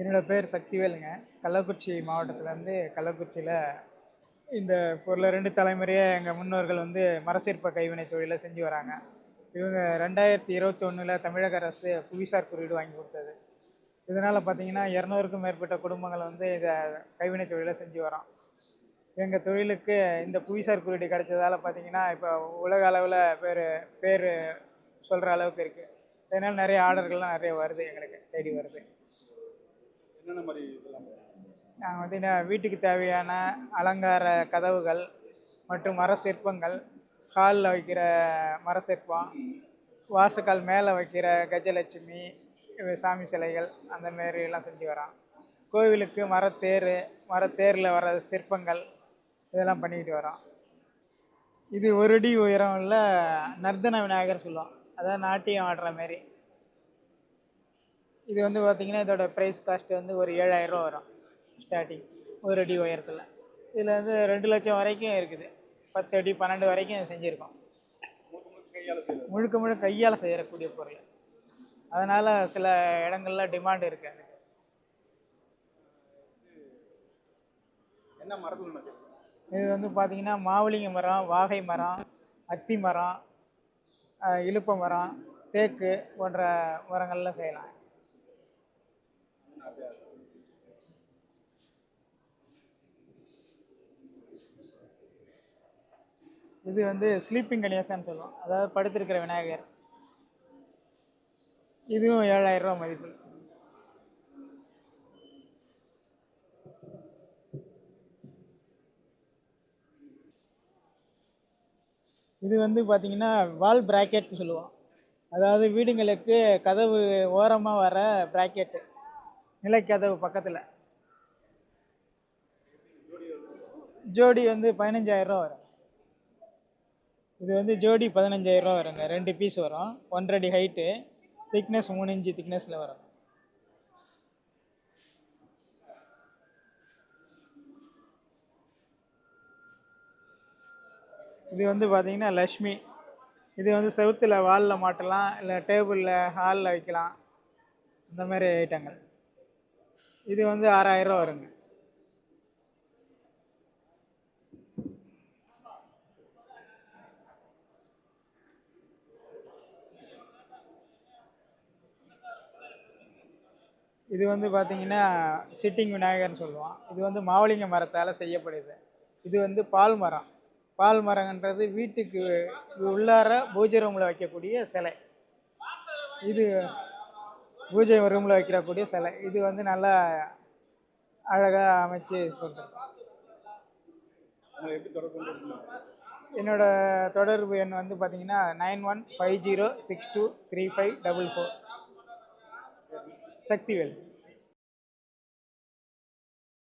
என்னோடய பேர் சக்திவேலுங்க. கள்ளக்குறிச்சி மாவட்டத்துலேருந்து கள்ளக்குறிச்சியில் இந்த பொருளை ரெண்டு தலைமுறையாக எங்கள் முன்னோர்கள் வந்து மரசிற்ப கைவினை தொழிலை செஞ்சு வராங்க. இவங்க ரெண்டாயிரத்தி இருபத்தொன்னில் தமிழக அரசு புவிசார் குறியீடு வாங்கி கொடுத்தது. இதனால் பார்த்தீங்கன்னா இரநூறுக்கும் மேற்பட்ட குடும்பங்கள் வந்து இதை கைவினை தொழிலை செஞ்சு வரோம் எங்கள் தொழிலுக்கு இந்த புவிசார் குறியீடு கிடைச்சதால் பார்த்தீங்கன்னா இப்போ உலக அளவில் பேர் பேர் சொல்கிற அளவுக்கு இருக்குது இதனால் நிறைய ஆர்டர்கள்லாம் நிறைய வருது எங்களுக்கு தேடி வருது. என்னென்ன மாதிரி நாங்கள் வந்து வீட்டுக்கு தேவையான அலங்கார கதவுகள் மற்றும் மர சிற்பங்கள் ஹாலில் வைக்கிற மர சிற்பம் வாசக்கால் மேலே வைக்கிற கஜலட்சுமி இது சாமி சிலைகள் அந்த மாரி எல்லாம் செஞ்சு வரோம் கோவிலுக்கு மரத்தேர் மரத்தேரில் வர சிற்பங்கள் இதெல்லாம் பண்ணிக்கிட்டு வரோம் இது ஒரு அடி உயரம் உள்ள நர்தன விநாயகர் சொல்லுவோம் அதாவது நாட்டியம் ஆடுற மாரி. இது வந்து பார்த்தீங்கன்னா இதோட ப்ரைஸ் காஸ்ட் வந்து ஒரு ஏழாயிரம் ரூபா வரும் ஸ்டார்டிங் ஒரு அடி உயரத்தில். இதில் வந்து ரெண்டு லட்சம் வரைக்கும் இருக்குது. பத்து அடி பன்னெண்டு வரைக்கும் செஞ்சுருக்கோம். முழுக்க முழுக்க கையால் செய்யக்கூடிய பொருள். அதனால் சில இடங்கள்ல டிமாண்ட் இருக்குது அதுக்கு. என்ன மரத்தில் இது வந்து பார்த்தீங்கன்னா மாவுளிங்க மரம் வாகை மரம் அத்தி மரம் அஹ், இலுப்ப மரம் தேக்கு போன்ற மரங்கள்லாம் செய்யலாம். இது வந்து ஸ்லீப்பிங் கணேசன்னு சொல்லுவோம் அதாவது படுத்திருக்கிற விநாயகர். இதுவும் ஏழாயிரம் ரூபா மதிப்பு. இது வந்து பார்த்தீங்கன்னா வால் பிராக்கெட்னு சொல்லுவோம் அதாவது வீடுங்களுக்கு கதவு ஓரமாக வர பிராக்கெட்டு நிலைக்கதவு பக்கத்தில். ஜோடி வந்து பதினஞ்சாயிரம் ரூபா வரும். இது வந்து ஜோடி பதினஞ்சாயிரரூவா வருங்க ரெண்டு பீஸ் வரும். ஒன்றரை அடி ஹைட்டு திக்னஸ் மூணு இன்ச்சு திக்னஸில் வரும். இது வந்து பார்த்தீங்கன்னா லக்ஷ்மி இது வந்து செவுத்தில் வாலில் மாட்டலாம் இல்லை டேபிளில் ஹாலில் வைக்கலாம். இந்த மாதிரி ஐட்டங்கள் இது வந்து ஆறாயிரம் ரூபா வருங்க. இது வந்து பார்த்தீங்கன்னா சிட்டிங் விநாயகர்னு சொல்லுவோம் இது வந்து மாவளிங்க மரத்தால் செய்யப்படுது. இது வந்து பால் மரம். பால் மரம்ன்றது வீட்டுக்கு உள்ளார பூஜை ரூமில் வைக்கக்கூடிய சிலை. இது பூஜை ரூமில் வைக்கிறக்கூடிய சிலை. இது வந்து நல்லா அழகாக அமைச்சு சொல்கிறேன் என்னோட தொடர்பு எண் வந்து பார்த்தீங்கன்னா nine one five zero six two three five double four. se activen.